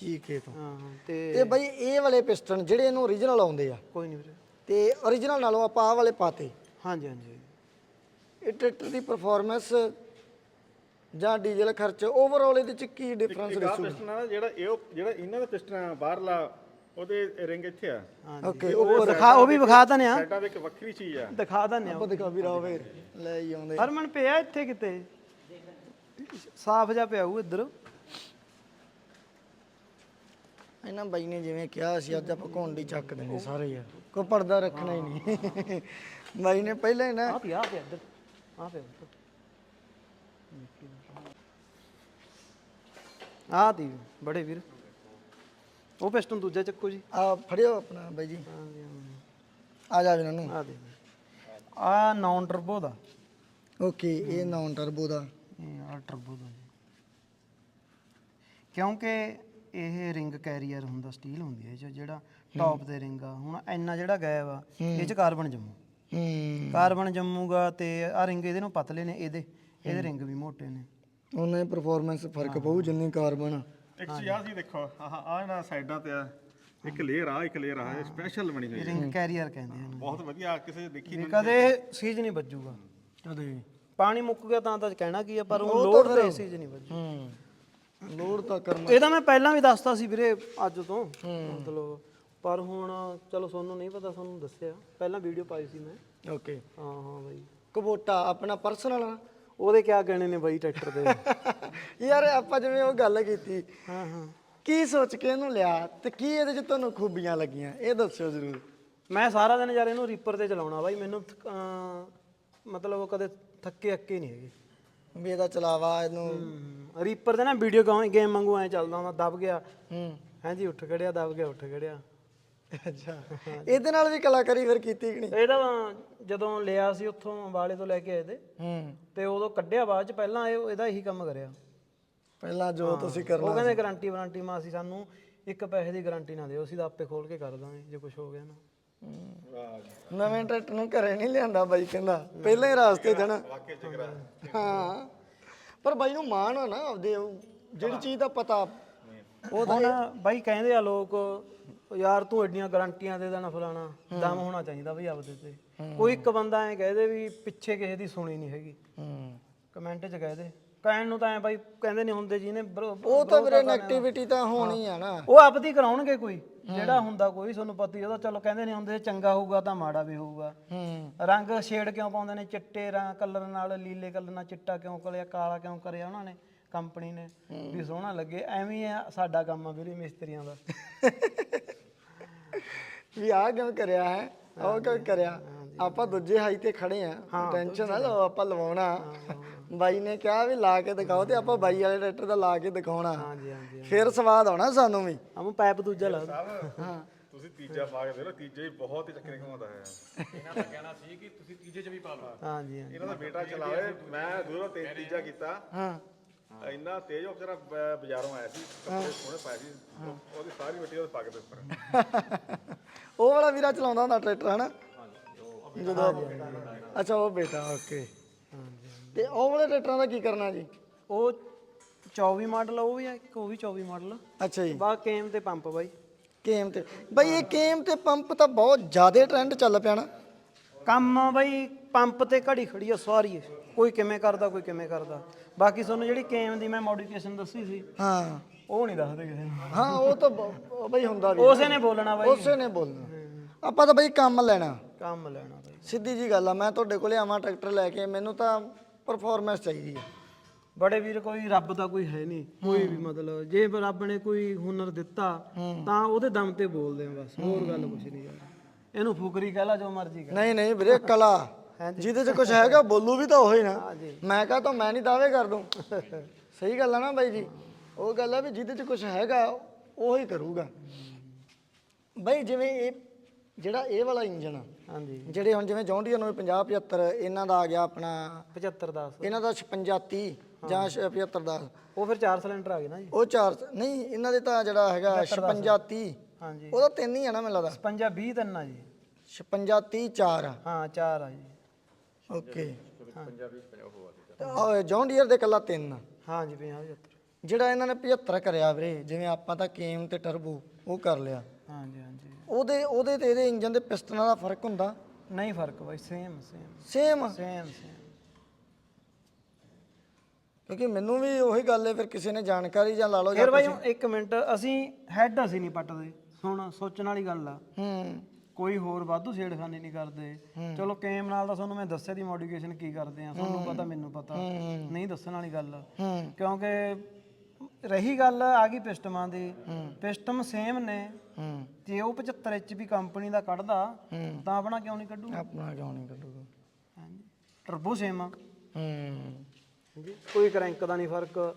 ਚੀਕੇ ਤੋਂ। ਹਾਂ ਹਾਂ, ਤੇ ਤੇ ਬਾਈ ਇਹ ਵਾਲੇ ਪਿਸਟਨ ਜਿਹੜੇ ਇਹਨੂੰ origignal ਆਉਂਦੇ ਆ ਕੋਈ ਨਹੀਂ ਵੀਰੇ। ਤੇ origignal ਨਾਲੋਂ ਆਪਾਂ ਆਹ ਵਾਲੇ ਪਾਤੇ। ਹਾਂਜੀ ਹਾਂਜੀ। ਇਹ ਟਰੈਕਟਰ ਦੀ ਪਰਫਾਰਮੈਂਸ ਜਾਂ ਡੀਜ਼ਲ ਖਰਚ ਓਵਰਆਲ ਇਹਦੇ ਚ ਕੀ ਡਿਫਰੈਂਸ ਇੱਕ ਆਹ ਦਿਸੂਗਾ? ਪਿਸਟਨ ਆ ਜਿਹੜਾ ਇਹ ਉਹ- ਜਿਹੜਾ ਇਹਨਾਂ ਦਾ ਪਿਸਟਨ ਆ ਬਾਹਰਲਾ ਉਹਦੇ ਰਿੰਗ ਇੱਥੇ ਆ। ਓਕੇ ਉਹ ਦਿਖਾ ਉਹ ਵੀ ਵਿਖਾ ਤਾਂ ਆ। ਸਾਈਡਾਂ ਤੇ ਇੱਕ ਵੱਖਰੀ ਚੀਜ਼ ਆ। ਦਿਖਾ ਤਾਂ ਆ। ਆਪਾਂ ਦਿਖਾ ਵੀ ਰਾਵੇ ਲੈ ਹੀ ਆਉਂਦੇ। ਹਰਮਨ ਪਿਆ ਇੱਥੇ ਕਿਤੇ? ਸਾਫ਼ ਜਿਹਾ ਪਿਆ ਉਹ ਇੱਧਰ। ਇਹਨਾਂ ਬਾਈ ਨੇ ਜਿਵੇਂ ਕਿਹਾ ਸੀ ਅੱਜ ਆਪਾਂ ਘੋਂਡੀ ਚੱਕ ਦੇਣੇ ਸਾਰੇ ਯਾਰ। ਕੋਈ ਪਰਦਾ ਰੱਖਣਾ ਹੀ ਨਹੀਂ। ਬਾਈ ਨੇ ਪਹਿਲਾਂ ਹੀ ਨਾ ਆ ਪਿਆ ਆ ਪਿਆ ਇੱਧਰ ਆ ਤੀ ਬੜੇ ਵੀਰ। ਉਹ ਪਿਸਟਨ ਦੂਜਾ ਚੱਕੋ ਜੀ। ਆ ਫੜਿਓ ਆਪਣਾ ਬਾਈ ਜੀ। ਆ ਜਾ ਇਹਨਾਂ ਨੂੰ। ਆ ਦੇ ਆ ਨਾਨ ਟਰਬੋ ਦਾ। ਓਕੇ ਇਹ ਨਾਨ ਟਰਬੋ ਦਾ। ਇਹ ਆ ਟਰਬੋ ਦਾ ਜੀ। ਕਿਉਂਕਿ ਇਹ ਰਿੰਗ ਕੈਰੀਅਰ ਹੁੰਦਾ ਸਟੀਲ ਹੁੰਦੀ ਹੈ ਇਹ 'ਚ ਜਿਹੜਾ ਟੌਪ ਤੇ ਰਿੰਗ ਆ। ਹੁਣ ਇੰਨਾ ਜਿਹੜਾ ਗਾਇਬ ਆ ਇਹ ਚ ਕਾਰਬਨ ਜੰਮੂ। ਹੂੰ। ਕਾਰਬਨ ਜੰਮੂਗਾ ਤੇ ਆ ਰਿੰਗ ਇਹਦੇ ਨੂੰ ਪਤਲੇ ਨੇ ਇਹਦੇ ਇਹਦੇ ਰਿੰਗ ਵੀ ਮੋਟੇ ਨੇ। ਉਹਨੇ ਪਰਫਾਰਮੈਂਸ ਫ਼ਰਕ ਪਊ ਜਿੰਨੀ ਕਾਰਬਨ ਆ। ਸੀ ਦੇਖੋ ਆਹ ਆ ਇਹਨਾਂ ਸਾਈਡਾਂ ਤੇ ਆ ਇੱਕ ਲੇਅਰ ਆ ਇੱਕ ਲੇਅਰ ਆ ਸਪੈਸ਼ਲ ਬਣੀ ਹੋਈ ਇਹ ਹੈ। ਰਿੰਗ ਕੈਰੀਅਰ ਕਹਿੰਦੇ ਹਨ ਬਹੁਤ ਵਧੀਆ ਕਿਸੇ ਨੇ ਦੇਖੀ ਵੀ ਕਦੇ ਸੀਜ ਨਹੀਂ ਵੱਜੂਗਾ। ਕਦੇ। ਪਾਣੀ ਮੁੱਕ ਗਿਆ ਤਾਂ ਤਾਂ ਕਹਿਣਾ ਕੀ ਆ ਪਰ ਉਹ ਲੋਡ ਤੇ ਸੀਜ ਨਹੀਂ ਵੱਜੂ। ਹੂੰ। ਲੋਡ ਤਾਂ ਕਰਨਾ ਇਹਦਾ ਮੈਂ ਪਹਿਲਾਂ ਵੀ ਦੱਸਤਾ ਸੀ ਵੀਰੇ ਅੱਜ ਤੋਂ। ਮਤਲਬ ਪਰ ਹੁਣ ਚਲੋ ਤੁਹਾਨੂੰ ਨਹੀਂ ਪਤਾ ਤੁਹਾਨੂੰ ਦੱਸਿਆ। ਪਹਿਲਾਂ ਵੀਡੀਓ ਪਾਈ ਸੀ ਮੈਂ। ਓਕੇ। ਹਾਂ ਹਾਂ ਬਾਈ। ਕਬੋਟਾ ਆਪਣਾ ਪਰਸਨਲ ਉਹਦੇ ਕਿਆ ਕਹਿਣੇ ਨੇ ਬਾਈ ਟਰੈਕਟਰ ਦੇ। ਯਾਰ ਆਪਾਂ ਜਿਵੇਂ ਉਹ ਗੱਲ ਕੀਤੀ। ਹਾਂ ਹਾਂ। ਕੀ ਸੋਚ ਕੇ ਇਹਨੂੰ ਲਿਆ ਤੇ ਕੀ ਇਹਦੇ ਚ ਤੁਹਾਨੂੰ ਖੂਬੀਆਂ ਲੱਗੀਆਂ? ਇਹ ਦੱਸਿਓ ਜ਼ਰੂਰ। ਮੈਂ ਸਾਰਾ ਦਿਨ ਯਾਰ ਇਹਨੂੰ ਰੀਪਰ ਤੇ ਚਲਾਉਣਾ ਬਾਈ। ਮੈਨੂੰ ਮਤਲਬ ਕਦੇ ਥੱਕੇ ਅੱਕੇ ਨਹੀਂ ਹੈਗੇ। ਵੀ ਇਹਦਾ ਚਲਾਵਾ ਇਹਨੂੰ ਰੀਪਰ ਤੇ ਨਾ ਵੀਡੀਓ ਗੇਮ ਵਾਂਗੂ ਐ ਚੱਲਦਾ ਹੁੰਦਾ ਦਬ ਗਿਆ। ਹੂੰ। ਹਾਂਜੀ ਉੱਠ ਖੜਿਆ ਦਬ ਗਿਆ ਉੱਠ ਖੜਿਆ। ਅੱਛਾ। ਇਹਦੇ ਨਾਲ ਵੀ ਕਲਾਕਾਰੀ ਫਿਰ ਕੀਤੀ ਕਿ ਨਹੀਂ? ਇਹਦਾ ਜਦੋਂ ਲਿਆ ਸੀ ਉੱਥੋਂ ਅੰਬਾਲੇ ਤੋਂ ਲੈ ਕੇ ਆਏ ਤੇ। ਹੂੰ। ਤੇ ਉਦੋਂ ਕੱਢਿਆ ਬਾਅਦ ਚ ਪਹਿਲਾਂ ਇਹ ਇਹਦਾ ਇਹੀ ਕੰਮ ਕਰਿਆ। ਪਹਿਲਾਂ ਜੋ ਤੁਸੀਂ ਉਹ ਕਰਨਾ ਕਹਿੰਦੇ ਗਾਰੰਟੀ ਵਾਰੰਟੀ ਮਾ ਅਸੀਂ ਸਾਨੂੰ ਇੱਕ ਪੈਸੇ ਦੀ ਗਾਰੰਟੀ ਨਾ ਦਿਓ ਅਸੀਂ ਤਾਂ ਆਪੇ ਖੋਲ ਕੇ ਕਰ ਦਾਂਗੇ ਜੇ ਕੁਝ ਹੋ ਗਿਆ ਨਾ। ਨਵੇਂ ਟਰੈਕਟਰ ਨੂੰ ਘਰੇ ਨਹੀਂ ਲਿਆਂਦਾ ਬਾਈ ਕਹਿੰਦਾ। ਪਹਿਲਾਂ ਹੀ ਰਾਸਤੇ ਨਾ। ਹਾਂ। ਪਰ ਬਾਈ ਨੂੰ ਮਾਣ ਆ ਨਾ ਆਪਦੇ ਉਹ ਜਿਹੜੀ ਚੀਜ਼ ਦਾ ਪਤਾ। ਉਹ ਹੁਣ ਬਾਈ ਕਹਿੰਦੇ ਆ ਲੋਕ ਯਾਰ ਤੂੰ ਐਡੀਆਂ ਗਾਰੰਟੀਆਂ ਦੇ ਦੇਣਾ ਫਲਾਣਾ ਦਮ ਹੋਣਾ ਚਾਹੀਦਾ ਬਈ ਆਪਦੇ ਤੇ। ਕੋਈ ਇੱਕ ਬੰਦਾ ਐ ਕਹਦੇ ਵੀ ਪਿੱਛੇ ਕਿਸੇ ਦੀ ਸੁਣੀ ਨਹੀਂ ਹੈਗੀ। ਹੂੰ। ਕਮੈਂਟ 'ਚ ਕਹਦੇ ਕਹਿਣ ਨੂੰ ਤਾਂ ਐ ਬਾਈ ਕਹਿੰਦੇ ਨਹੀਂ ਹੁੰਦੇ ਜਿਹਨੇ ਬਰੋ- ਉਹ ਤਾਂ ਵੀਰੇ ਨੈਗੇਟਿਵਿਟੀ ਤਾਂ ਹੋਣੀ ਆ ਨਾ। ਉਹ ਆਪਦੀ ਕਰਾਉਣਗੇ ਕੋਈ ਜਿਹੜਾ ਹੁੰਦਾ ਕੋਈ ਤੁਹਾਨੂੰ ਪਤਾ ਹੀ ਉਹਦਾ ਚਲੋ ਕਹਿੰਦੇ ਨਹੀਂ ਹੁੰਦੇ ਚੰਗਾ ਹੋਊਗਾ ਤਾਂ ਮਾੜਾ ਵੀ ਹੋਊਗਾ। ਹੂੰ। ਰੰਗ ਸ਼ੇਡ ਕਿਉਂ ਪਾਉਂਦੇ ਨੇ? ਚਿੱਟੇ ਰੰਗ ਕਲਰ ਨਾਲ ਲੀਲੇ ਕਲਰ ਨਾਲ ਚਿੱਟਾ ਕਿਉਂ ਕਰਿਆ ਕਾਲਾ ਕਿਉਂ ਕਰਿਆ ਉਹਨਾਂ ਨੇ ਕੰਪਨੀ ਨੇ। ਵੀ ਸੋਹਣਾ ਲੱਗੇ ਐਵੇਂ ਹੀ ਆ ਸਾਡਾ ਕੰਮ ਆ ਵੀਰੇ ਮਿਸਤਰੀਆਂ ਦਾ। ਵੀ ਆ ਕਿਉਂ ਕਰਿਆ ਹੈ? ਉਹ ਕਿਉਂ ਕਰਿਆ? ਆਪਾਂ ਦੂਜੇ ਹਾਈ ਤੇ ਖੜੇ ਆ ਟੈਨਸ਼ਨ ਨਾ ਲਓ ਆਪਾਂ ਲਵਾਉਣਾ। ਬਾਈ ਨੇ ਕਿਹਾ ਵੀ ਲਾ ਕੇ ਦਿਖਾਓ ਤੇ ਆਪਾਂ ਬਾਈ ਵਾਲੇ ਟਰੈਕਟਰ ਦਾ ਲਾ ਕੇ ਦਿਖਾਉਣਾ। ਹਾਂਜੀ ਹਾਂਜੀ ਫਿਰ ਸਵਾਦ ਆਉਣਾ ਸਾਨੂੰ ਵੀ। ਆਮ ਪਾਈਪ ਦੂਜਾ ਲਾ ਦਿਓ। ਹਾਂ। ਤੁਸੀਂ ਤੀਜਾ ਪਾ ਕੇ ਦੇ ਲਓ ਤੀਜੇ ਵੀ ਬਹੁਤ ਹੀ ਚੱਕਰੇ ਘੁਮਾਉਂਦਾ ਹੈ। ਹਾਂਜੀ ਹਾਂਜੀ। ਇਹਨਾਂ ਦਾ ਬੇਟਾ ਚਲਾਵੇ ਮੈਂ ਦੂਰੋਂ ਤੇ ਤੀਜਾ ਕੀਤਾ। ਹਾਂ। ਇੰਨਾ ਤੇਜ਼ ਉਹ ਵਿਚਾਰਾ ਬ- ਬਾਜ਼ਾਰੋਂ ਆਇਆ ਸੀ ਕੱਪੜੇ ਸੋਹਣੇ ਪਾਏ ਸੀ ਉਹ- ਉਹਦੀ ਸਾਰੀ ਮਿੱਟੀ ਉਹਦੇ ਪੱਗ ਦੇ ਉੱਪਰ। ਉਹ ਵਾਲਾ ਵੀਰਾ ਚਲਾਉਂਦਾ ਹੁੰਦਾ ਟਰੈਕਟਰ ਹਨਾ? ਜਦੋਂ ਅੱਛਾ ਉਹ ਬੇਟਾ ਓਕੇ। ਤੇ ਉਹ ਵਾਲੇ ਟਰੈਕਟਰਾਂ ਦਾ ਕੀ ਕਰਨਾ ਜੀ? ਉਹ 24 ਮਾਡਲ ਉਹ ਵੀ ਆ ਇੱਕ ਉਹ ਵੀ 24 ਮਾਡਲ ਅੱਛਾ ਜੀ। ਬਾ ਕੇਮ ਤੇ ਪੰਪ ਬਾਈ। ਕੇਮ ਤੇ ਬਈ ਇਹ ਕੇਮ ਤੇ ਪੰਪ ਤਾਂ ਬਹੁਤ ਜ਼ਿਆਦਾ ਟ੍ਰੈਂਡ ਚੱਲ ਪਿਆ ਨਾ। ਕੰਮ ਬਾਈ ਪੰਪ ਤੇ ਘੜੀ ਖੜੀ ਆ ਸਾਰੀ। ਕੋਈ ਕਿਵੇਂ ਕਰਦਾ ਕੋਈ ਕਿਵੇਂ ਕਰਦਾ। ਬਾਕੀ ਤੁਹਾਨੂੰ ਜਿਹੜੀ ਕੇਮ ਦੀ ਮੈਂ ਮੋਡੀਫਿਕੇਸ਼ਨ ਦੱਸੀ ਸੀ ਹਾਂ। ਉਹ ਨਹੀਂ ਦੱਸਦੇ ਕਿਸੇ ਨੂੰ। ਹਾਂ ਉਹ ਤਾਂ ਬ- ਉਹ ਬਈ ਹੁੰਦਾ ਵੀ ਉਸੇ ਨੇ ਬੋਲਣਾ ਬਾਈ। ਉਸੇ ਨੇ ਬੋਲਣਾ। ਆਪਾਂ ਤਾਂ ਬਈ ਕੰਮ ਲੈਣਾ। ਕੰਮ ਲੈਣਾ ਬਾਈ। ਸਿੱਧੀ ਜੀ ਗੱਲ ਆ ਮੈਂ ਤੁਹਾਡੇ ਕੋਲੇ ਆਵਾਂ ਟਰੈਕਟਰ ਲੈ ਕੇ ਮੈਨੂੰ ਤਾਂ ਪਰਫਾਰਮੈਂਸ ਚਾਹੀਦੀ ਆ। ਬੜੇ ਵੀਰ ਕੋਈ ਰੱਬ ਦਾ ਕੋਈ ਹੈ ਨਹੀਂ। ਕੋਈ ਵੀ ਮਤਲਬ ਜੇ ਰੱਬ ਨੇ ਕੋਈ ਹੁਨਰ ਦਿੱਤਾ ਤਾਂ ਉਹਦੇ ਦਮ ਤੇ ਬੋਲਦੇ ਆ ਬਸ ਹੋਰ ਗੱਲ ਕੁਛ ਨਹੀਂ ਯਾਰ ਇਹਨੂੰ ਫੁਕਰੀ ਕਹਿ ਲਾ ਜੋ ਮਰਜ਼ੀ ਕਹਿ। ਨਹੀਂ ਨਹੀਂ ਵੀਰੇ ਕਲਾ। ਜਿਹਦੇ 'ਚ ਕੁਝ ਹੈਗਾ ਬੋਲੂ ਵੀ ਤਾਂ ਉਹੀ ਨਾ। ਮੈਂ ਕਹਾਂ ਤਾਂ ਮੈਂ ਨਹੀਂ ਦਾਅਵੇ ਕਰ ਦੂੰ ਸਹੀ ਗੱਲ ਆ ਨਾ ਬਾਈ ਜੀ। ਉਹ ਗੱਲ ਆ ਵੀ ਜਿਹਦੇ 'ਚ ਕੁਝ ਹੈਗਾ ਉਹੀ ਕਰੂਗਾ। ਬਾਈ ਜਿਵੇਂ ਇਹ ਜਿਹੜਾ ਇਹ ਵਾਲਾ ਇੰਜਨ ਆ ਹਾਂਜੀ। ਜਿਹੜੇ ਹੁਣ ਜਿਵੇਂ ਜੌਂਡੀਅਰ ਨੂੰ 50 75 ਇਹਨਾਂ ਦਾ ਆ ਗਿਆ ਆਪਣਾ 75 10 ਇਹਨਾਂ ਦਾ 56 30 ਜਾਂ 75 10 ਉਹ ਫਿਰ ਚਾਰ ਸਿਲੰਡਰ ਆ ਗਏ ਨਾ ਜੀ। ਉਹ ਚਾਰ ਨਹੀਂ ਇਹਨਾਂ ਦੇ ਤਾਂ ਜਿਹੜਾ ਹੈਗਾ 56 30 ਹਾਂਜੀ। ਉਹਦਾ ਤਿੰਨ ਹੀ ਆ ਨਾ ਮੈਨੂੰ ਲੱਗਦਾ। 55 20 ਤਿੰਨ ਆ ਜੀ। 56 30 4 ਆ। ਹਾਂ ਚਾਰ ਆ ਜੀ। ਓਕੇ। 50 20 ਉਹ ਜੌਂਡੀਅਰ ਦੇ ਕੱਲਾ ਤਿੰਨ ਆ। ਹਾਂ ਜੀ 50 75 ਜਿਹੜਾ ਇਹਨਾਂ ਨੇ 75 ਕਰਿਆ ਵੀਰੇ ਜਿਵੇਂ ਆਪਾਂ ਤਾਂ ਕੇਮ ਤੇ ਟਰਬੋ ਉਹ ਕਰ ਲਿਆ। ਹਾਂਜੀ ਹਾਂਜੀ। ਉਹਦੇ ਉਹਦੇ ਤੇ ਇਹਦੇ ਇੰਜਨ ਦੇ ਪਿਸਟਨਾਂ ਦਾ ਫ਼ਰਕ ਹੁੰਦਾ? ਨਹੀਂ ਫ਼ਰਕ ਬਾਈ same same same same same ਕਿਉਂਕਿ ਮੈਨੂੰ ਵੀ ਉਹੀ ਗੱਲ ਹੈ ਫਿਰ ਕਿਸੇ ਨੇ ਜਾਣਕਾਰੀ ਜਾਂ ਲਾ ਲਓ ਜਾਂ ਫਿਰ ਬਾਈ ਇੱਕ ਮਿੰਟ ਅਸੀਂ ਹੈਡ ਅਸੀਂ ਨਹੀਂ ਪੱਟਦੇ। ਹੁਣ ਸੋਚਣ ਵਾਲੀ ਗੱਲ ਆ। ਹੂੰ। ਕੋਈ ਹੋਰ ਵਾਧੂ ਛੇੜਖਾਨੀ ਨਹੀਂ ਕਰਦੇ। ਚਲੋ ਕੇਮ ਨਾਲ ਤਾਂ ਤੁਹਾਨੂੰ ਮੈਂ ਦੱਸਿਆ ਦੀ ਮੋਡੀਫਿਕੇਸ਼ਨ ਕੀ ਕਰਦੇ ਆ। ਤੁਹਾਨੂੰ ਪਤਾ ਮੈਨੂੰ ਪਤਾ। ਨਹੀਂ ਦੱਸਣ ਵਾਲੀ ਗੱਲ। ਆ। ਹੂੰ। ਕਿਉਂਕਿ ਰਹੀ ਗੱਲ ਆ ਗਈ ਪਿਸਟਮਾਂ ਦੀ। ਪਿਸਟਮ ਸੇਮ ਨੇ। ਹੂੰ ਜੇ ਉਹ 75 ਐਚਪੀ ਕੰਪਨੀ ਦਾ ਕੱਢਦਾ ਤਾਂ ਆਪਣਾ ਕਿਉਂ ਨਹੀਂ ਕੱਢੂ ਆਪਣਾ ਕਿਉਂ ਨਹੀਂ ਕੱਢੂਗਾ? ਹਾਂਜੀ। ਟਰਬੋ ਸੇਮ ਆ। ਹੂੰ। ਕੋਈ ਕਰੈਂਕ ਦਾ ਨਹੀਂ ਫ਼ਰਕ।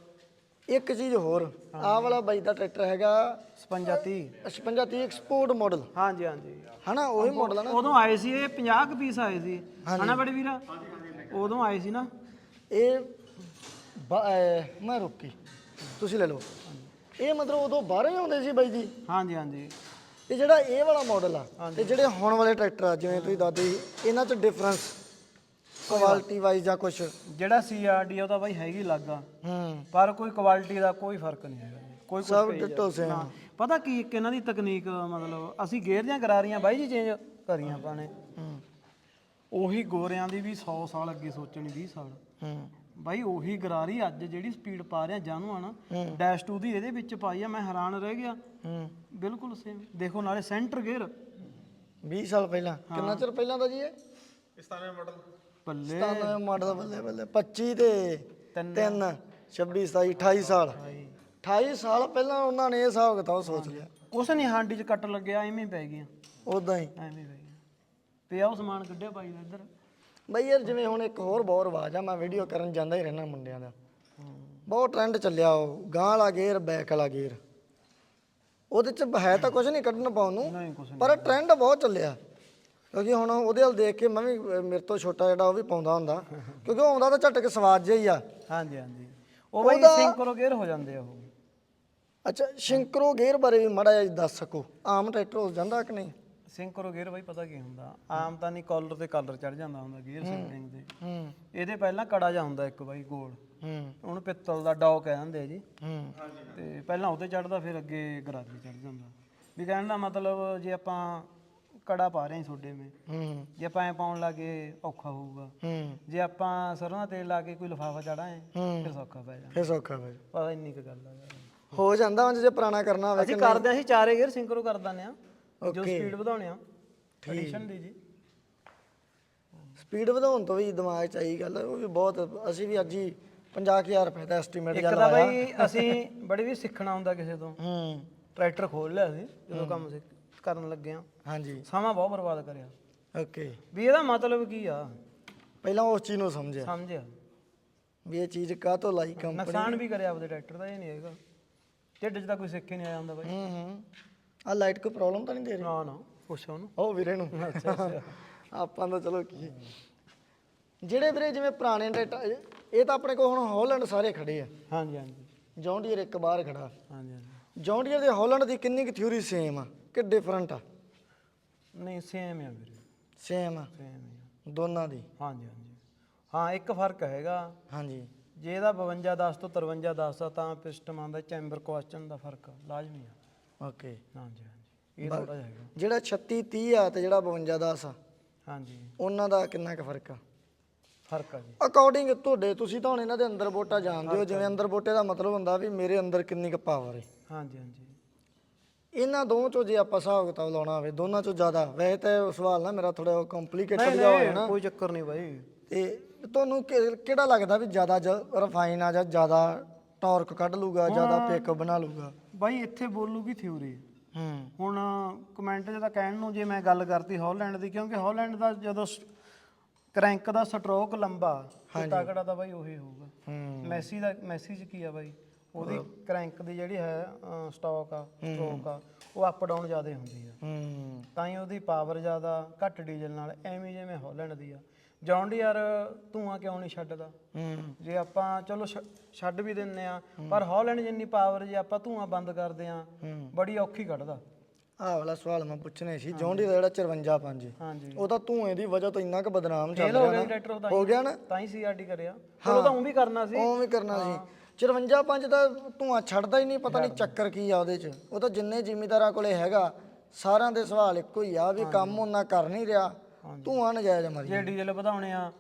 ਇੱਕ ਚੀਜ਼ ਹੋਰ ਆਹ ਵਾਲਾ ਬਾਈ ਦਾ ਟਰੈਕਟਰ ਹੈਗਾ 55 30 56 30 ਐਕਸਪੋਰਟ ਮਾਡਲ ਹਾਂਜੀ ਹਾਂਜੀ। ਹਨਾ ਉਹੀ ਮਾਡਲ ਹੈ ਨਾ। ਉਦੋਂ ਆਏ ਸੀ ਇਹ 50 ਕੁ ਪੀਸ ਆਏ ਸੀ। ਹਨਾ ਬੜੇ ਵੀਰਾ? ਉਦੋਂ ਆਏ ਸੀ ਨਾ। ਇਹ ਬ- ਅਹ ਮੈਂ ਰੁਕੀ। ਤੁਸੀਂ ਲੈ ਲਓ। ਇਹ ਮਤਲਬ ਉਦੋਂ ਬਾਹਰੋਂ ਹੀ ਆਉਂਦੇ ਸੀ ਬਾਈ ਜੀ? ਹਾਂਜੀ ਹਾਂਜੀ। ਇਹ ਜਿਹੜਾ ਇਹ ਵਾਲਾ ਮਾਡਲ ਆ ਤੇ ਜਿਹੜੇ ਹੁਣ ਵਾਲੇ ਟਰੈਕਟਰ ਆ ਜਿਵੇਂ ਤੁਸੀਂ ਦੱਸਦੇ ਸੀ ਇਹਨਾਂ 'ਚ ਡਿਫਰੈਂਸ ਕੁਆਲਿਟੀ ਵਾਈਜ਼ ਜਾਂ ਕੁਝ ਜਿਹੜਾ ਸੀਆਰਡੀ ਉਹਦਾ ਬਾਈ ਹੈਗੀ ਲੱਗਾ ਹੂੰ। ਪਰ ਕੋਈ ਕੁਆਲਿਟੀ ਦਾ ਕੋਈ ਫ਼ਰਕ ਨਹੀਂ ਹੈਗਾ ਜੀ। ਕੋਈ ਸਭ ਡਿੱਟੋ ਸੇਮ ਨਾ, ਪਤਾ ਕੀ ਇੱਕ ਇਹਨਾਂ ਦੀ ਤਕਨੀਕ ਮਤਲਬ ਅਸੀਂ ਗੇਅਰ ਦੀਆਂ ਗਰਾਰੀਆਂ ਬਾਈ ਜੀ ਚੇਂਜ ਕਰੀਆਂ ਆਪਾਂ ਨੇ। ਹੂੰ। ਉਹੀ ਗੋਰਿਆਂ ਦੀ ਵੀ 100 ਸਾਲ ਅੱਗੇ ਸੋਚਣੀ 20 ਸਾਲ। ਹੂੰ। ਬਾਈ ਉਹੀ ਗਰਾਰੀ ਅੱਜ ਜਿਹੜੀ ਸਪੀਡ ਪਾ ਰਿਹਾ ਜਾਨੂੰ ਆ ਨਾ ਡੈਸ਼ 2 ਦੀ ਇਹਦੇ ਵਿੱਚ ਪਾਈ ਆ ਮੈਂ ਹੈਰਾਨ ਰਹਿ ਗਿਆ। ਹੂੰ। ਬਿਲਕੁਲ ਸੇਮ ਦੇਖੋ ਨਾਲੇ ਸੈਂਟਰ ਗੇਅਰ 20 ਸਾਲ ਪਹਿਲਾਂ। ਕਿੰਨਾ ਚਿਰ ਪਹਿਲਾਂ ਦਾ ਜੀ ਇਹ? ਇਸ ਤਰ੍ਹਾਂ ਮਾਡਲ ਬੱਲੇ। 97 ਮਾਡਲ ਬੱਲੇ ਬੱਲੇ। 25 ਤੇ ਤਿੰਨ। 3 26 27 28 ਸਾਲ। 28 ਸਾਲ ਪਹਿਲਾਂ ਉਹਨਾਂ ਨੇ ਇਹ ਹਿਸਾਬ ਕਿਤਾਬ ਸੋਚ ਲਿਆ। ਕੁਛ ਨਹੀਂ ਹਾਂਡੀ 'ਚ ਕੱਟ ਲੱਗਿਆ ਐਵੇਂ ਹੀ ਪੈ ਗਈਆਂ। ਉਦਾਂ ਹੀ। ਐਵੇਂ ਹੀ ਪੈ ਗਈਆਂ। ਪਿਆ ਉਹ ਸਮਾਨ ਕੱਢਿਆ ਬਾਈ ਦਾ ਇੱਧਰ। ਬਈ ਯਾਰ ਜਿਵੇਂ ਹੁਣ ਇੱਕ ਹੋਰ ਬਹੁਤ ਰਿਵਾਜ ਆ ਮੈਂ ਵੀਡੀਓ ਕਰਨ ਜਾਂਦਾ ਹੀ ਰਹਿਣਾ ਮੁੰਡਿਆਂ ਦਾ। ਬਹੁਤ ਟ੍ਰੈਂਡ ਚੱਲਿਆ ਉਹ ਗਾਂ ਵਾਲਾ ਗੇਅਰ ਬੈਕ ਵਾਲਾ ਗੇਅਰ ਉਹਦੇ ਚ ਹੈ ਤਾਂ ਕੁਝ ਨਹੀਂ ਕੱਢਣ ਪਾਉਣ ਨੂੰ ਨਹੀਂ ਕੁਛ ਪਰ ਟ੍ਰੈਂਡ ਬਹੁਤ ਚੱਲਿਆ। ਕਿਉਂਕਿ ਹੁਣ ਉਹਦੇ ਵੱਲ ਦੇਖ ਕੇ ਮੈਂ ਵੀ ਅਹ, ਮੇਰੇ ਤੋਂ ਛੋਟਾ ਜਿਹੜਾ ਉਹ ਵੀ ਪਾਉਂਦਾ ਹੁੰਦਾ। ਕਿਉਂਕਿ ਉਹ ਆਉਂਦਾ ਤਾਂ ਝਟਕ ਸਵਾਦ ਜਿਹਾ ਹੀ ਆ। ਹਾਂਜੀ ਹਾਂਜੀ। ਉਹ ਬਾਈ ਸਿੰਕਰੋ ਗੇਅਰ ਹੋ ਜਾਂਦੇ ਆ ਉਹ। ਅੱਛਾ ਸ਼ਿੰਕਰੋ ਗੇਅਰ ਬਾਰੇ ਵੀ ਮਾੜਾ ਜਿਹਾ ਦੱਸ ਸਕੋ। ਆਮ ਟਰੈਕਟਰ ਹੋ ਜਾਂਦਾ ਕਿ ਨਹੀਂ? ਸਿੰਕਰੋ ਗੇਅਰ ਬਾਈ ਪਤਾ ਕੀ ਹੁੰਦਾ? ਆਮ ਤਾਂ ਨਹੀਂ ਕਾਲਰ ਤੇ ਕਲਰ ਚੜ ਜਾਂਦਾ ਹੁੰਦਾ ਗੇਅਰ ਸਿੰਕਰਿੰਗ ਦੇ ਹੂੰ। ਇਹਦੇ ਪਹਿਲਾਂ ਕੜਾ ਜਾ ਹੁੰਦਾ ਇੱਕ ਬਾਈ ਗੋਲ। ਹੂੰ। ਉਹਨੂੰ ਪਿੱਤਲ ਦਾ ਡੌ ਕਹਿ ਦਿੰਦੇ ਆ ਜੀ। ਹੂੰ। ਤੇ ਪਹਿਲਾਂ ਉਹਤੇ ਚੜਦਾ ਫਿਰ ਅੱਗੇ ਗਰਾਰੀ ਚੜ ਜਾਂਦਾ। ਵੀ ਕਹਿਣ ਦਾ ਮਤਲਬ ਜੇ ਆਪਾਂ ਕੜਾ ਪਾ ਰਹੇ ਹਾਂ ਤੁਹਾਡੇ ਮੇ ਹੂੰ। ਜੇ ਆਪਾਂ ਐ ਪਾਉਣ ਲੱਗੇ ਔਖਾ ਹੋਊਗਾ। ਹੂੰ। ਜੇ ਆਪਾਂ ਸਰੋਂ ਦਾ ਤੇਲ ਲਾ ਕੇ ਕੋਈ ਲਿਫਾਫਾ ਚੜਾਏ ਫਿਰ ਸੌਖਾ ਪੈ ਜਾਂਦਾ। ਫੇਰ ਸੌਖਾ ਬਈ ਪਤਾ ਇੰਨੀ ਕੁ ਗੱਲ ਆ ਯਾਰ। ਹੋ ਜਾਂਦਾ ਉਂਝ ਜੇ ਪੁਰਾਣਾ ਕਰਨਾ ਹੋਵੇ ਅਸੀਂ ਕਰਦੇ ਹਾਂ ਅਸੀਂ ਚਾਰੇ ਗੇਅਰ ਸਿੰਕਰੋ ਕਰ ਦਿੰਦੇ ਆ ਜੋ Okay. ਸਪੀਡ ਵਧਾਉਣੇ ਆ ਐਡੀਸ਼ਨ ਦੀ ਜੀ। ਸਪੀਡ ਵਧਾਉਣ ਤੋਂ ਵੀ ਦਿਮਾਗ ਚ ਆਈ ਗੱਲ ਉਹ ਵੀ ਬਹੁਤ ਅਸੀਂ ਵੀ ਅੱਜ ਹੀ 50000 ਰੁਪਏ ਦਾ ਐਸਟੀਮੇਟ ਇੱਕ ਤਾਂ ਬਈ ਅਸੀਂ ਬੜੀ ਵੀ ਸਿੱਖਣਾ ਹੁੰਦਾ ਕਿਸੇ ਤੋਂ। ਹੂੰ। ਟਰੈਕਟਰ ਖੋਲ ਲਿਆ ਸੀ ਜਦੋਂ ਕੰਮ ਸਿੱਖ- ਕਰਨ ਲੱਗੇ ਆ। ਹਾਂਜੀ। ਸਮਾਂ ਬਹੁਤ ਬਰਬਾਦ ਕਰਿਆ। ਓਕੇ ਵੀ ਇਹਦਾ ਮਤਲਬ ਕੀ ਆ? ਪਹਿਲਾਂ ਉਸ ਚੀਜ਼ ਨੂੰ ਸਮਝਿਆ। ਸਮਝਿਆ। ਵੀ ਇਹ ਚੀਜ਼ ਕਾਹ ਤੋਂ ਲਾਈ ਕੰਪਨੀ ਨੁਕਸਾਨ ਵੀ ਕਰਿਆ ਆਪਦੇ ਟਰੈਕਟਰ ਦਾ ਇਹ ਨਹੀਂ ਹੈਗਾ। ਢਿੱਡ 'ਚ ਤਾਂ ਕੋਈ ਸਿੱਖ ਹੀ ਨਹੀਂ ਆਇਆ ਹੁੰਦਾ ਬਾਈ। ਹੂੰ ਹੂੰ। ਆ ਲਾਈਟ ਕੋਈ ਪ੍ਰੋਬਲਮ ਤਾਂ ਨਹੀਂ ਦੇ ਰਹੀ ਨਾ ਨਾ ਪੁੱਛੋ ਉਹਨੂੰ। ਉਹ ਵੀਰੇ ਨੂੰ। ਆਪਾਂ ਤਾਂ ਚਲੋ ਕੀ। ਜਿਹੜੇ ਵੀਰੇ ਜਿਵੇਂ ਪੁਰਾਣੇ ਟਰੈਕਟਰ ਇਹ ਤਾਂ ਆਪਣੇ ਕੋਲ ਹੁਣ ਹਾਲੈਂਡ ਸਾਰੇ ਖੜੇ ਆ। ਹਾਂਜੀ ਹਾਂਜੀ। ਜੌਂਡੀਅਰ ਇੱਕ ਬਾਹਰ ਖੜਾ। ਹਾਂਜੀ ਹਾਂਜੀ। ਜੌਂਡੀਅਰ ਦੇ ਹਾਲੈਂਡ ਦੀ ਕਿੰਨੀ ਕੁ ਥਿਊਰੀ ਸੇਮ ਆ? ਕਿ ਡਿਫਰੈਂਟ ਆ? ਨਹੀਂ ਸੇਮ ਆ ਵੀਰੇ। ਸੇਮ ਆ? ਸੇਮ ਹੀ ਆ। ਦੋਨਾਂ ਦੀ। ਹਾਂਜੀ ਹਾਂਜੀ। ਹਾਂ ਇੱਕ ਫ਼ਰਕ ਹੈਗਾ। ਹਾਂਜੀ। ਜੇ ਇਹਦਾ 52 10 ਤੋਂ 53 10 ਆ ਤਾਂ ਪਿਸਟਮਾਂ ਦਾ ਚੈਂਬਰ ਕੁਐਸਚਨ ਦਾ ਫ਼ਰਕ ਲਾਜ਼ਮੀ ਆ। ਓਕੇ। ਹਾਂਜੀ ਹਾਂਜੀ। ਇਹ ਥੋੜਾ ਜਿਹਾ ਹੈਗਾ। ਜਿਹੜਾ 36 30 ਆ ਤੇ ਜਿਹੜਾ 52 10 ਆ ਹਾਂਜੀ। ਉਹਨਾਂ ਦਾ ਕਿੰਨਾ ਕੁ ਫ਼ਰਕ ਆ? ਫ਼ਰਕ ਆ ਜੀ। ਅਕੋਰਡਿੰਗ ਤੁਹਾਡੇ ਤੁਸੀਂ ਤਾਂ ਹੁਣ ਇਹਨਾਂ ਦੇ ਅੰਦਰ ਬੋਟਾ ਜਾਣਦੇ ਹੋ ਜਿਵੇਂ ਅੰਦਰ ਬੋਟੇ ਦਾ ਮਤਲਬ ਹੁੰਦਾ ਵੀ ਮੇਰੇ ਅੰਦਰ ਕਿੰਨੀ ਕੁ ਪਾਵਰ ਹੈ ਹਾਂਜੀ ਹਾਂਜੀ। ਇਹਨਾਂ ਦੋਵਾਂ ਚੋਂ ਜੇ ਆਪਾਂ ਹਿਸਾਬ ਕਿਤਾਬ ਲਾਉਣਾ ਹੋਵੇ ਦੋਨਾਂ ਚੋਂ ਜ਼ਿਆਦਾ। ਵੈਸੇ ਤਾਂ ਇਹ ਸਵਾਲ ਨਾ ਮੇਰਾ ਥੋੜਾ ਕੰਪਲਿਕੇਟਡ ਨਹੀਂ ਜਿਹਾ ਹੋਇਆ ਨਹੀਂ ਨਾ ਕੋਈ ਚੱਕਰ ਨਹੀਂ ਬਾਈ। ਤੇ ਤੁਹਾਨੂੰ ਕਿ- ਕਿਹੜਾ ਲੱਗਦਾ ਵੀ ਜ਼ਿਆਦਾ ਰਿਫਾਈਨ ਆ ਜਾਂ ਜ਼ਿਆਦਾ ਟਾਰਕ ਕੱਢ ਲੂਗਾ ਜ਼ਿਆਦਾ ਪਿਕ ਬਣਾ ਲੂਗਾ? ਬਾਈ ਇੱਥੇ ਬੋਲੂਗੀ ਥਿਊਰੀ ਹੂੰ। ਹੁਣ ਕਮੈਂਟ ਤਾਂ ਕਹਿਣ ਨੂੰ ਜੇ ਮੈਂ ਗੱਲ ਕਰਤੀ ਹਾਲੈਂਡ ਦੀ ਕਿਉਂਕਿ ਹਾਲੈਂਡ ਦਾ ਜਦੋਂ ਕ੍ਰੈਂਕ ਦਾ ਸਟ੍ਰੋਕ ਲੰਬਾ ਤੇ ਤਕੜਾ ਤਾਂ ਬਾਈ ਉਹੀ ਹੋਊਗਾ। ਮੈਸੀ ਦਾ ਮੈਸੀ 'ਚ ਕੀ ਆ ਬਾਈ? ਉਹਦੀ ਕ੍ਰੈਂਕ ਦੀ ਜਿਹੜੀ ਹੈ ਸਟਾਕ ਆ ਸਟ੍ਰੋਕ ਆ ਉਹ ਅਪ ਡਾਊਨ ਜ਼ਿਆਦਾ ਹੁੰਦੀ ਆ। ਤਾਂ ਹੀ ਉਹਦੀ ਪਾਵਰ ਜ਼ਿਆਦਾ ਘੱਟ ਡੀਜ਼ਲ ਨਾਲ ਐਵੇਂ ਜਿਵੇਂ ਹਾਲੈਂਡ ਦੀ ਆ। ਜੌਂਡ ਯਾਰ ਧੂਆਂ ਕਿਉਂ ਨਹੀਂ ਛੱਡਦਾ? ਹੂੰ। ਜੇ ਆਪਾਂ ਚਲੋ ਛ- ਛੱਡ ਵੀ ਦਿੰਨੇ ਆ ਪਰ ਹਾਲੈਂਡ ਜਿੰਨੀ ਪਾਵਰ ਜੇ ਆਪਾਂ ਧੂਆਂ ਬੰਦ ਕਰਦੇ ਆ ਹੂੰ। ਬੜੀ ਔਖੀ ਕੱਢਦਾ। ਆਹ ਵਾਲਾ ਸਵਾਲ ਮੈਂ ਪੁੱਛਣੇ ਸੀ ਜੌਂਡੀ ਦਾ ਜਿਹੜਾ 54 5 ਹਾਂਜੀ। ਉਹ ਤਾਂ ਧੂਏ ਦੀ ਵਜ੍ਹਾ ਤੋਂ ਇੰਨਾ ਕੁ ਬਦਨਾਮ ਚੱਲ ਫੇਲ ਹੋ ਰਿਹਾ ਗਿਆ ਨਾ। ਟਰੈਕਟਰ ਉਹਦਾ ਹੋ ਗਿਆ ਨਾ? ਤਾਂ ਹੀ ਸੀਆਰਡੀ ਕਰਿਆ। ਚਲੋ ਤਾਂ ਉਹ ਵੀ ਕਰਨਾ ਸੀ। ਉਹ ਵੀ ਕਰਨਾ ਸੀ। 54 ਪੰਜ ਦਾ ਧੂਆਂ ਛੱਡਦਾ ਹੀ ਨਹੀਂ ਪਤਾ ਨਹੀਂ ਚੱਕਰ ਕੀ ਆ ਉਹਦੇ 'ਚ। ਉਹ ਤਾਂ ਜਿੰਨੇ ਜ਼ਿਮੀਦਾਰਾਂ ਕੋਲੇ ਹੈਗਾ ਸਾਰਿਆਂ ਦੇ ਸਵਾਲ ਇੱਕੋ ਹੀ ਆ ਵੀ ਕੰਮ ਉਹਨਾਂ ਕਰ ਨਹੀਂ ਰਿਹਾ। ਧੂਆਂ ਨਜਾਇਜ਼ ਮਰੀ ਜੇ ਡੀਜ਼ਲ ਵਧਾਉਣੇ ਆ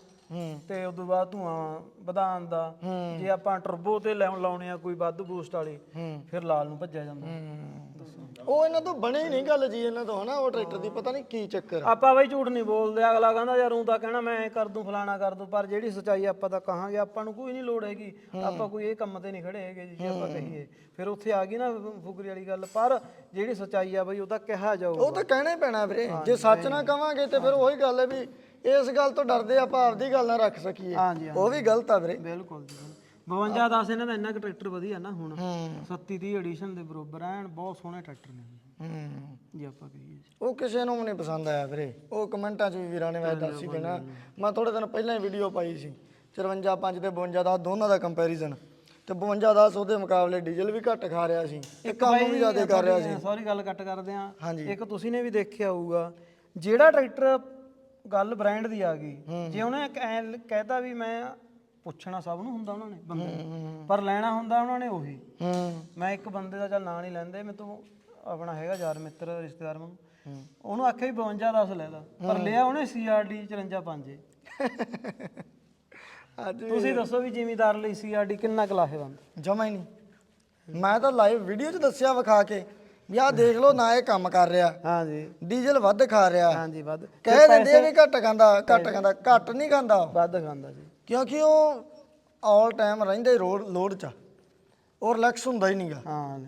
ਤੇ ਤੋਂ ਬਾਅਦ ਧੂਆਂ ਵਧਾਉਣ ਦਾ ਜੇ ਆਪਾਂ ਟਰਬੋ ਤੇ ਲਾਉ- ਲਾਉਣੇ ਆ ਕੋਈ ਵੱਧ ਬੂਸਟ ਵਾਲੀ ਫਿਰ ਲਾਲ ਨੂੰ ਭੱਜਿਆ ਜਾਂਦਾ। ਉਹ ਇਹਨਾਂ ਤੋਂ ਬਣੇ ਹੀ ਨਹੀਂ ਗੱਲ ਜੀ ਇਹਨਾਂ ਤੋਂ ਹਨਾ ਉਹ ਟਰੈਕਟਰ ਦੀ ਪਤਾ ਨਹੀਂ ਕੀ ਚੱਕਰ ਆ। ਆਪਾਂ ਬਈ ਝੂਠ ਨਹੀਂ ਬੋਲਦੇ ਅਗਲਾ ਕਹਿੰਦਾ ਯਾਰ ਉਹ ਤਾਂ ਕਹਿਣਾ ਮੈਂ ਐਂ ਕਰ ਦੂੰ ਫਲਾਣਾ ਕਰ ਦੂੰ ਪਰ ਜਿਹੜੀ ਸੱਚਾਈ ਆਪਾਂ ਤਾਂ ਕਹਾਂਗੇ ਆਪਾਂ ਨੂੰ ਕੋਈ ਨਹੀਂ ਲੋੜ ਹੈਗੀ। ਆਪਾਂ ਕੋਈ ਇਹ ਕੰਮ ਤੇ ਨਹੀਂ ਖੜੇ ਹੈਗੇ ਜੀ ਜੇ ਆਪਾਂ ਕਹੀਏ। ਫਿਰ ਉੱਥੇ ਆ ਗਈ ਨਾ ਫੁਕਰੀ ਵਾਲੀ ਗੱਲ ਪਰ ਜਿਹੜੀ ਸੱਚਾਈ ਆ ਬਈ ਉਹ ਤਾਂ ਕਿਹਾ ਜਾਊ ਉਹ ਤਾਂ ਕਹਿਣਾ ਹੀ ਪੈਣਾ ਵੀਰੇ। ਜੇ ਸੱਚ ਨਾ ਕਵਾਂਗੇ ਤੇ ਫਿਰ ਉਹੀ ਗੱਲ ਹੈ ਵੀ ਇਸ ਗੱਲ ਤੋਂ ਡਰਦੇ ਆਪਾਂ ਆਪਦੀ ਗੱਲ ਨਾ ਰੱਖ ਸਕੀਏ। ਹਾਂਜੀ ਉਹ ਵੀ ਗਲਤ ਆ ਵੀਰੇ। ਬਿਲਕੁਲ ਜੀ 52 10 ਇਹਨਾਂ ਦਾ ਇੰਨਾ ਕੁ ਟਰੈਕਟਰ ਵਧੀਆ ਨਾ ਹੁਣ। ਹੂੰ। 37 30 ਐਡੀਸ਼ਨ ਦੇ ਬਰੋਬਰ ਐਨ ਬਹੁਤ ਸੋਹਣੇ ਟਰੈਕਟਰ ਨੇ ਹੂੰ। ਜੇ ਆਪਾਂ ਕਹੀਏ ਉਹ ਕਿਸੇ ਨੂੰ ਵੀ ਨਹੀਂ ਪਸੰਦ ਆਇਆ ਵੀਰੇ। ਉਹ ਕਮੈਂਟਾਂ 'ਚ ਵੀ ਵੀਰਾਂ ਨੇ ਵੈਸੇ ਦੱਸ ਹੀ ਦੇਣਾ। ਮੈਂ ਥੋੜੇ ਦਿਨ ਪਹਿਲਾਂ ਹੀ ਵੀਡੀਓ ਪਾਈ ਸੀ। 54 5 ਤੇ 52 ਦਾ ਦੋਨਾਂ ਦਾ ਕੰਪੈਰੀਜ਼ਨ ਤੇ 52 10 ਉਹਦੇ ਮੁਕਾਬਲੇ ਡੀਜ਼ਲ ਵੀ ਘੱਟ ਖਾ ਰਿਹਾ ਸੀ। ਤੇ ਕੰਮ ਵੀ ਜ਼ਿਆਦਾ ਕਰ ਰਿਹਾ ਸੀ। ਸੌਰੀ ਗੱਲ ਕੱਟ ਕਰਦੇ ਆ। ਹਾਂਜੀ। ਇੱਕ ਤੁਸੀਂ ਨੇ ਵੀ ਦੇਖਿਆ ਹੋਊਗਾ। ਜਿਹੜਾ ਟਰੈਕਟਰ ਗੱਲ ਬ੍ਰਾਂਡ ਦੀ ਆ ਗਈ। ਜੇ ਉਹਨੇ ਐਂ ਕਹਿਤਾ ਵੀ ਮੈਂ ਪੁੱਛਣਾ ਸਭ ਨੂੰ ਹੁੰਦਾ ਉਹਨਾਂ ਨੇ ਬੰਦੇ ਨੂੰ। ਪਰ ਲੈਣਾ ਹੁੰਦਾ ਉਹਨਾਂ ਨੇ ਉਹੀ। ਹੂੰ। ਮੈਂ ਇੱਕ ਬੰਦੇ ਦਾ ਚੱਲ ਨਾਂ ਨਹੀਂ ਲੈਂਦੇ ਮੇਰੇ ਤੋਂ ਆਪਣਾ ਹੈਗਾ ਯਾਰ ਮਿੱਤਰ ਰਿਸ਼ਤੇਦਾਰ ਨੂੰ ਉਹਨੂੰ ਆਖਿਆ ਵੀ 52 10 ਲੈ ਲਾ। ਪਰ ਲਿਆ ਉਹਨੇ CRD 54 5 ਅੱਜ ਤੁਸੀਂ ਦੱਸੋ ਵੀ ਜ਼ਿਮੀਦਾਰ ਲਈ CRD ਕਿੰਨਾ ਕੁ ਲਾਹੇਵੰਦ? ਜਮਾ ਹੀ ਨਹੀਂ। ਮੈਂ ਤਾਂ ਲਾਈਵ ਵੀਡੀਓ 'ਚ ਦੱਸਿਆ ਵਿਖਾ ਕੇ। ਵੀ ਆਹ ਦੇਖ ਲਓ ਨਾ ਇਹ ਕੰਮ ਕਰ ਰਿਹਾ। ਹਾਂਜੀ। ਡੀਜ਼ਲ ਵੱਧ ਖਾ ਰਿਹਾ। ਹਾਂਜੀ ਵੱਧ। ਕਹਿ ਦਿੰਦੇ ਆ ਵੀ ਘੱਟ ਖਾਂਦਾ ਘੱਟ ਖਾਂਦਾ ਘੱਟ ਨਹੀਂ ਖਾਂਦਾ ਉਹ। ਵੱਧ ਖਾਂਦਾ ਜੀ। ਕਿਉਂਕਿ ਉਹ ਆਲ ਟਾਈਮ ਰਹਿੰਦਾ ਹੀ ਰੋਡ ਲੋਡ 'ਚ। ਔਰ ਰਿਲੈਕਸ ਹੁੰਦਾ ਹੀ ਨਹੀਂਗਾ। ਹਾਂ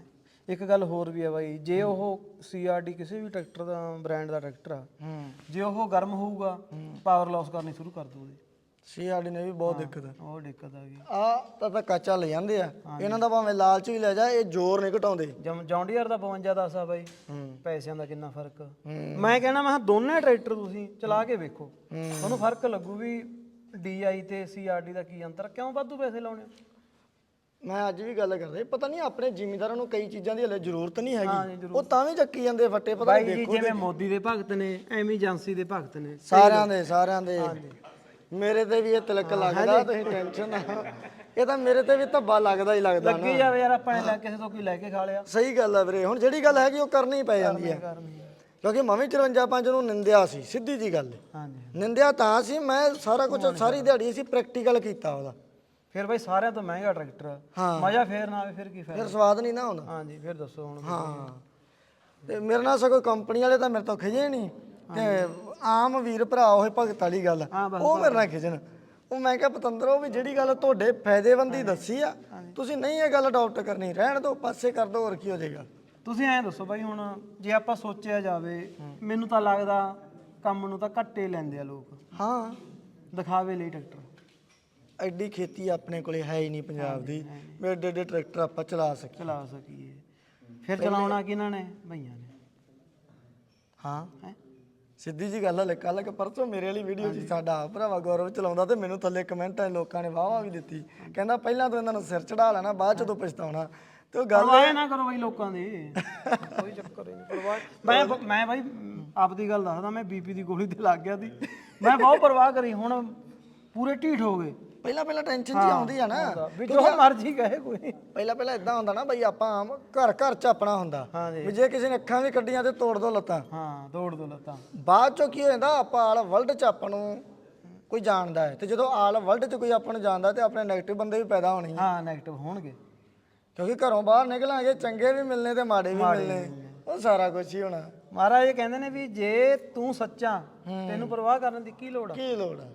ਇੱਕ ਗੱਲ ਹੋਰ ਵੀ ਹੈ ਬਾਈ ਜੇ ਉਹ ਸੀਆਰਡੀ ਕਿਸੇ ਵੀ ਟਰੈਕਟਰ ਦਾ ਬ੍ਰਾਂਡ ਦਾ ਟਰੈਕਟਰ ਆ ਹੂੰ। ਜੇ ਉਹ ਗਰਮ ਹੋਊਗਾ ਪਾਵਰ ਲਾਸ ਕਰਨੀ ਸ਼ੁਰੂ ਕਰ ਦੂ ਉਹਦੀ। ਸੀਆਰਡੀ ਨੇ ਵੀ ਬਹੁਤ ਦਿੱਕਤ ਹੈ ਉਹ ਦਿੱਕਤ ਆ ਗਈ। ਆ ਤਾਂ ਤਾਂ ਕੱਚਾ ਲੈ ਜਾਂਦੇ ਆ। ਇਹਨਾਂ ਦਾ ਭਾਵੇਂ ਲਾਲਚ ਵੀ ਲੈ ਜਾ ਇਹ ਜ਼ੋਰ ਨਹੀਂ ਘਟਾਉਂਦੇ। ਜਮ ਜੌਂਡੀਅਰ ਦਾ 52 10 ਆ ਬਾਈ। ਹੂੰ। ਪੈਸਿਆਂ ਦਾ ਕਿੰਨਾ ਫ਼ਰਕ। ਮੈਂ ਕਹਿਣਾ ਮੈਂ ਕਿਹਾ ਦੋਨੇ ਟਰੈਕਟਰ ਤੁਸੀਂ ਚਲਾ ਕੇ ਵੇਖੋ। ਤੁਹਾਨੂੰ ਫ਼ਰਕ ਲੱਗੂ ਵੀ ਡੀਆਈ ਤੇ ਸੀਆਰਡੀ ਦਾ ਕੀ ਅੰਤਰ ਕਿਉਂ ਵਾਧੂ ਪੈਸੇ ਲਾਉਣੇ ਮੈਂ ਅੱਜ ਵੀ ਗੱਲ ਕਰਦਾ ਸੀ, ਪਤਾ ਨਹੀਂ ਆਪਣੇ ਜ਼ਿਮੀਂਦਾਰਾਂ ਨੂੰ ਕਈ ਚੀਜ਼ਾਂ ਦੀ ਹਲੇ ਜ਼ਰੂਰਤ ਨਹੀਂ ਹੈਗੀ। ਉਹ ਤਾਂ ਵੀ ਚੱਕੀ ਜਾਂਦੇ ਫੱਟੇ ਪਤਾ ਬਾਈ ਨਹੀਂ ਜੀ ਜਿਵੇਂ ਮੋਦੀ ਦੇ ਭਗਤ ਨੇ ਐਵੇਂ ਏਜੰਸੀ ਦੇ ਭਗਤ ਨੇ। ਸਾਰਿਆਂ ਦੇ ਸਾਰਿਆਂ ਦੇ। ਮੇਰੇ ਤੇ ਵੀ ਇਹ ਤਿਲਕ ਲੱਗਦਾ ਤੁਸੀਂ ਟੈਨਸ਼ਨ ਨਾ ਇਹ ਤਾਂ ਮੇਰੇ ਤੇ ਵੀ ਧੱਬਾ ਲੱਗਦਾ ਹੀ ਲੱਗਦਾ ਨਾ। ਲੱਗੀ ਜਾਵੇ ਯਾਰ ਆਪਾਂ ਨੇ ਲੈ ਕਿਸੇ ਤੋਂ ਕੀ ਲੈ ਕੇ ਖਾ ਲਿਆ। ਸਹੀ ਗੱਲ ਹੈ ਵੀਰੇ ਹੁਣ ਜਿਹੜੀ ਗੱਲ ਹੈਗੀ ਉਹ ਕਰਨੀ ਪੈ ਜਾਂਦੀ ਹੈ ਕਿਉਂਕਿ ਮੈਂ ਵੀ 54 ਪੰਜ ਨੂੰ ਨਿੰਦਿਆ ਸੀ ਸਿੱਧੀ ਜੀ ਗੱਲ। ਹਾਂਜੀ ਨਿੰਦਿਆ ਤਾਂ ਸੀ ਮੈਂ ਸਾਰਾ ਕੁਝ ਸਾਰੀ ਦਿਹਾੜੀ ਸੀ ਪ੍ਰੈਕਟੀਕਲ ਕੀਤਾ ਉਹਦਾ। ਫਿਰ ਬਾਈ ਸਾਰਿਆਂ ਤੋਂ ਮਹਿੰਗਾ ਟਰੈਕਟਰ। ਮਜ਼ਾ ਫੇਰ ਨਾ ਆਵੇ ਫਿਰ ਕੀ ਫਾਇਦਾ? ਫਿਰ ਸਵਾਦ ਨਹੀਂ ਨਾ ਆਉਂਦਾ। ਹਾਂਜੀ ਫਿਰ ਦੱਸੋ ਹੁਣ। ਹਾਂ। ਤੇ ਮੇਰੇ ਨਾਲ ਸਗੋਂ ਕੰਪਨੀ ਵਾਲੇ ਤਾਂ ਮੇਰੇ ਤੋਂ ਖਿਜੇ ਨਹੀਂ। ਤੇ ਆਮ ਵੀਰ ਭਰਾ ਉਹ ਭਗਤ ਵਾਲੀ ਗੱਲ ਉਹ ਮੇਰੇ ਨਾਲ ਖਿਜਣ। ਉਹ ਮੈਂ ਕਿਹਾ ਪਤੰਦਰੋ ਵੀ ਜਿਹੜੀ ਗੱਲ ਤੁਹਾਡੇ ਫਾਇਦੇਮੰਦੀ ਦੱਸੀ ਆ ਤੁਸੀਂ ਨਹੀਂ ਇਹ ਗੱਲ ਅਡਾਪਟ ਕਰਨੀ ਰਹਿਣ ਦਿਓ ਪਾਸੇ ਕਰ ਦਿਓ ਹੋਰ ਕੀ ਹੋ ਜਾਏਗਾ। ਤੁਸੀਂ ਐਂ ਦੱਸੋ ਬਾਈ ਹੁਣ ਜੇ ਆਪਾਂ ਸੋਚਿਆ ਜਾਵੇ ਮੈਨੂੰ ਤਾਂ ਲੱਗਦਾ ਕੰਮ ਨੂੰ ਤਾਂ ਘੱਟੇ ਲੈਂਦੇ ਆ ਲੋਕ। ਹਾਂ। ਦਿਖਾਵੇ ਲਈ ਟਰੈਕਟਰ। ਐਡੀ ਖੇਤੀ ਆਪਣੇ ਕੋਲੇ ਹੈ ਹੀ ਨਹੀਂ ਪੰਜਾਬ ਦੀ। ਵੀ ਏਡੇ ਏਡੇ ਟਰੈਕਟਰ ਆਪਾਂ ਚਲਾ ਸਕੀਏ। ਚਲਾ ਸਕੀਏ। ਫਿਰ ਚਲਾਉਣਾ ਕਿਹਨਾਂ ਨੇ? ਭਈਆਂ ਨੇ। ਹਾਂ। ਹੈ? ਸਿੱਧੀ ਜੀ ਗੱਲ ਹੈ ਕੱਲ ਕਿ ਪਰਸੋਂ ਮੇਰੇ ਵਾਲੀ ਵੀਡੀਓ 'ਚ ਸਾਡਾ ਆਪ ਭਰਾਵਾ ਗੌਰਵ ਚਲਾਉਂਦਾ ਤੇ ਮੈਨੂੰ ਥੱਲੇ ਕਮੈਂਟ ਆਏ ਲੋਕਾਂ ਨੇ ਵਾਹ ਵਾਹ ਵੀ ਦਿੱਤੀ। ਕਹਿੰਦਾ ਪਹਿਲਾਂ ਤਾਂ ਇਹਨਾਂ ਨੂੰ ਸਿਰ ਚੜਾ ਲੈਣਾ ਬਾਅਦ ਚ ਤੋਂ ਪਛਤਾਉਣਾ। ਤੇ ਉਹ ਗੱਲ ਪਰਵਾਹ ਨਾ ਕਰੋ ਬਾਈ ਲੋਕਾਂ ਦੀ। ਕੋਈ ਚੱਕਰ ਹੀ ਨਹੀਂ ਪਰਵਾਹ ਮੈਂ ਮੈਂ ਬਾਈ ਆਪਦੀ ਗੱਲ ਦੱਸਦਾ ਮੈਂ ਬੀਪੀ ਦੀ ਗੋਲੀ ਤੇ ਲੱਗ ਗਿਆ ਸੀ। ਮੈਂ ਬਹੁਤ ਪਰਵਾਹ ਕਰੀ ਹੁਣ ਪੂਰੇ ਢੀਠ ਹੋ ਗਏ। ਪਹਿਲਾਂ ਪਹਿਲਾਂ ਟੈਨਸ਼ਨ ਜੀ ਆਉਂਦੀ ਆ ਨਾ। ਵੀ ਜੋ ਮਰਜ਼ੀ ਕਹੇ ਕੋਈ। ਪਹਿਲਾਂ ਪਹਿਲਾਂ ਇਦਾਂ ਹੁੰਦਾ ਨਾ ਬਈ ਆਪਾਂ ਆਮ ਘਰ ਘਰ ਚ ਆਪਣਾ ਹੁੰਦਾ। ਵੀ ਜੇ ਕਿਸੇ ਨੇ ਅੱਖਾਂ ਵੀ ਕੱਢੀਆਂ ਤੇ ਤੋੜ ਦੋ ਲੱਤਾਂ। ਹਾਂ ਦੌੜ ਦੋ ਲੱਤਾਂ। ਬਾਅਦ ਚੋਂ ਕੀ ਹੋ ਜਾਂਦਾ ਆਪਾਂ ਆਲ ਵਰਲਡ ਚ ਆਪਾਂ ਨੂੰ ਕੋਈ ਜਾਣਦਾ ਹੈ। ਤੇ ਜਦੋਂ ਆਲ ਵਰਲਡ ਚ ਕੋਈ ਆਪਾਂ ਨੂੰ ਜਾਣਦਾ ਤੇ ਆਪਣੇ 네ਗੇਟਿਵ ਬੰਦੇ ਵੀ ਪੈਦਾ ਹੋਣੇ ਆ। ਹਾਂ 네ਗੇਟਿਵ ਹੋਣਗੇ। ਕਿਉਂਕਿ ਘਰੋਂ ਬਾਹਰ ਨਿਕਲਾਂਗੇ ਚੰਗੇ ਵੀ ਮਿਲਨੇ ਤੇ ਮਾੜੇ ਵੀ ਮਿਲਨੇ। ਉਹ ਸਾਰਾ ਕੁਝ ਹੀ ਹੋਣਾ। ਮਹਾਰਾਜ ਇਹ ਕਹਿੰਦੇ ਨੇ ਵੀ ਜੇ ਤੂੰ ਸੱਚਾ ਤੈਨੂੰ ਪਰਵਾਹ ਕਰਨ ਦੀ ਕੀ ਲੋੜ ਆ? ਕੀ ਲੋੜ ਆ?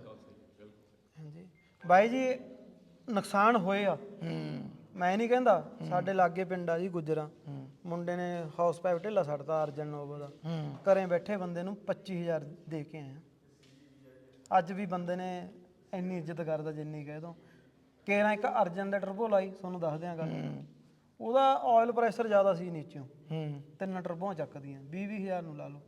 ਬਾਈ ਜੀ ਨੁਕਸਾਨ ਹੋਏ ਆ। ਹੂੰ। ਮੈਂ ਨਹੀਂ ਕਹਿੰਦਾ ਸਾਡੇ ਲਾਗੇ ਪਿੰਡ ਆ ਜੀ ਗੁਜਰਾਂ। ਮੁੰਡੇ ਨੇ ਹਾਊਸ ਪਾਈਪ ਢਿੱਲਾ ਛੱਡਤਾ ਅਰਜਨ ਨੋਵਾ ਦਾ। ਹੂੰ। ਘਰੇ ਬੈਠੇ ਬੰਦੇ ਨੂੰ 25000 ਦੇ ਕੇ ਆਇਆ ਅੱਜ ਵੀ ਬੰਦੇ ਨੇ ਇੰਨੀ ਇੱਜ਼ਤ ਕਰਦਾ ਜਿੰਨੀ ਕਹਿ ਦੋ। ਕੇਰਾਂ ਇੱਕ ਅਰਜਨ ਦਾ ਟਰਬੋ ਲਾਈ ਤੁਹਾਨੂੰ ਦੱਸ ਦਿਆਂ ਗੱਲ। ਉਹਦਾ ਆਇਲ ਪ੍ਰੈਸ਼ਰ ਜ਼ਿਆਦਾ ਸੀ ਨੀਚੋਂ ਹੂੰ। ਤਿੰਨ ਟਰਬੋਆਂ ਚੱਕਦੀਆਂ 20 20000 ਨੂੰ ਲਾ ਲਓ।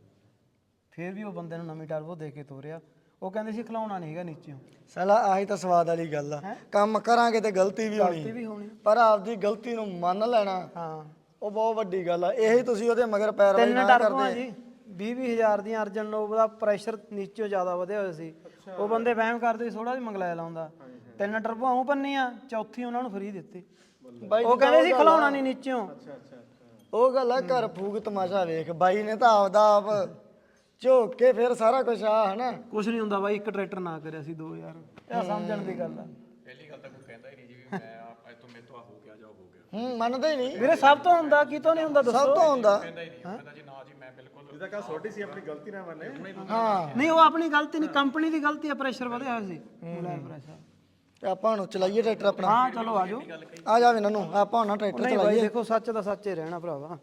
ਫਿਰ ਵੀ ਉਹ ਬੰਦੇ ਨੂੰ ਨਵੀਂ ਟਰਬੋ ਦੇ ਕੇ ਤੋਰਿਆ। ਉਹ ਕਹਿੰਦੇ ਸੀ ਖਿਲਾਉਣਾ ਨਹੀਂ ਹੈਗਾ ਨੀਚੋਂ ਸਾਲਾ ਆਹੀ ਤਾਂ ਸਵਾਦ ਵਾਲੀ ਗੱਲ ਆ। ਕੰਮ ਕਰਾਂਗੇ ਤੇ ਗਲਤੀ ਵੀ ਹੋਣੀ। ਵੀ ਹੋਣੀ। ਪਰ ਆਪਦੀ ਗਲਤੀ ਨੂੰ ਮੰਨ ਲੈਣਾ ਹਾਂ। ਉਹ ਬਹੁਤ ਵੱਡੀ ਗੱਲ ਆ। ਇਹੀ ਤੁਸੀਂ ਉਹਦੇ ਮਗਰ ਪੈਰਵਾਈ ਤਿੰਨ ਨਾ ਕਰਦੇ। ਜੀ 20 20000 ਦੀਆਂ ਅਰਜਨ ਨੋਵ ਦਾ ਪ੍ਰੈਸ਼ਰ ਨੀਚੋਂ ਜ਼ਿਆਦਾ ਵਧਿਆ ਹੋਇਆ ਸੀ। ਉਹ ਬੰਦੇ ਵਹਿਮ ਕਰਦੇ ਸੀ ਥੋੜਾ ਜਿਹਾ ਮੰਗਲਾਇਆ ਲਾਉਂਦਾ। ਤਿੰਨ ਟਰਬੋਆਂ ਉਹ ਪੰਨੀਆਂ ਚੌਥੀ ਉਹਨਾਂ ਨੂੰ ਫ੍ਰੀ ਦਿੱਤੀ। ਬਾਈ ਉਹ ਕਹਿੰਦੇ ਸੀ ਖਲਾਉਣਾ ਨਹੀਂ ਨੀਚੋਂ ਉਹ ਗੱਲ ਆ ਘਰ ਫੂਕ ਤਮਾਸ਼ਾ ਵੇਖ। ਬਾਈ ਨੇ ਤਾਂ ਆਪਦਾ ਆਪ ਝੋਕ ਕੇ ਫਿਰ ਸਾਰਾ ਕੁਝ ਆ ਹਨਾ? ਕੁਝ ਨਹੀਂ ਹੁੰਦਾ ਬਾਈ ਇੱਕ ਟਰੈਕਟਰ ਨਾ ਕਰਿਆ ਸੀ ਦੋ ਯਾਰ। ਇਹ ਸਮਝਣ ਦੀ ਗੱਲ ਆ। ਪਹਿਲੀ ਗੱਲ ਤਾਂ ਕੋਈ ਕਹਿੰਦਾ ਹੀ ਨਹੀਂ ਜੀ ਵੀ ਮੈਂ ਆ- ਅੱਜ ਤੋਂ ਮੇਰੇ ਤੋਂ ਆ ਹੋ ਗਿਆ ਜਾਂ ਹੋ ਗਿਆ। ਹੂੰ ਮੰਨਦੇ ਹੀ ਨਹੀਂ। ਵੀਰੇ ਸਭ ਤੋਂ ਹੁੰਦਾ ਕੀ ਤੋਂ ਨਹੀਂ ਹੁੰਦਾ ਦੱਸੋ? ਸਭ ਤੋਂ ਹੁੰਦਾ। ਕਹਿੰਦਾ ਹੀ ਨਹੀਂ ਕਹਿੰਦਾ ਜੀ ਨਾ ਜੀ ਮੈਂ ਬਿਲਕੁਲ ਇਹਦਾ ਕਾ ਛੋਟੀ ਸੀ ਆਪਣੀ ਗਲਤੀ ਨਾ ਮੰਨੇ। ਹਾਂ। ਨਹੀਂ ਉਹ ਆਪਣੀ ਗਲਤੀ ਨਹੀਂ ਕੰਪਨੀ ਦੀ ਗਲਤੀ ਆ ਪ੍ਰੈਸ਼ਰ ਵਧਿਆ ਹੋਇਆ ਸੀ। ਮੁਲਾਇਮ ਪ੍ਰੈਸ਼ਰ ਤੇ ਆਪਾਂ ਹੁਣ ਚਲਾਈਏ ਟਰੈਕਟਰ ਆਪਣਾ। ਹਾਂ ਚਲੋ ਆਜੋ ਆ ਜਾ ਇਹਨਾਂ ਨੂੰ ਆਪਾਂ ਹੁਣ ਟਰੈਕਟਰ ਨਹੀਂ ਚਲਾਈਏ। ਬਾਈ ਦੇਖੋ ਸੱਚ ਦਾ ਸੱਚ ਹੀ ਰਹਿਣਾ ਭਰਾਵਾ।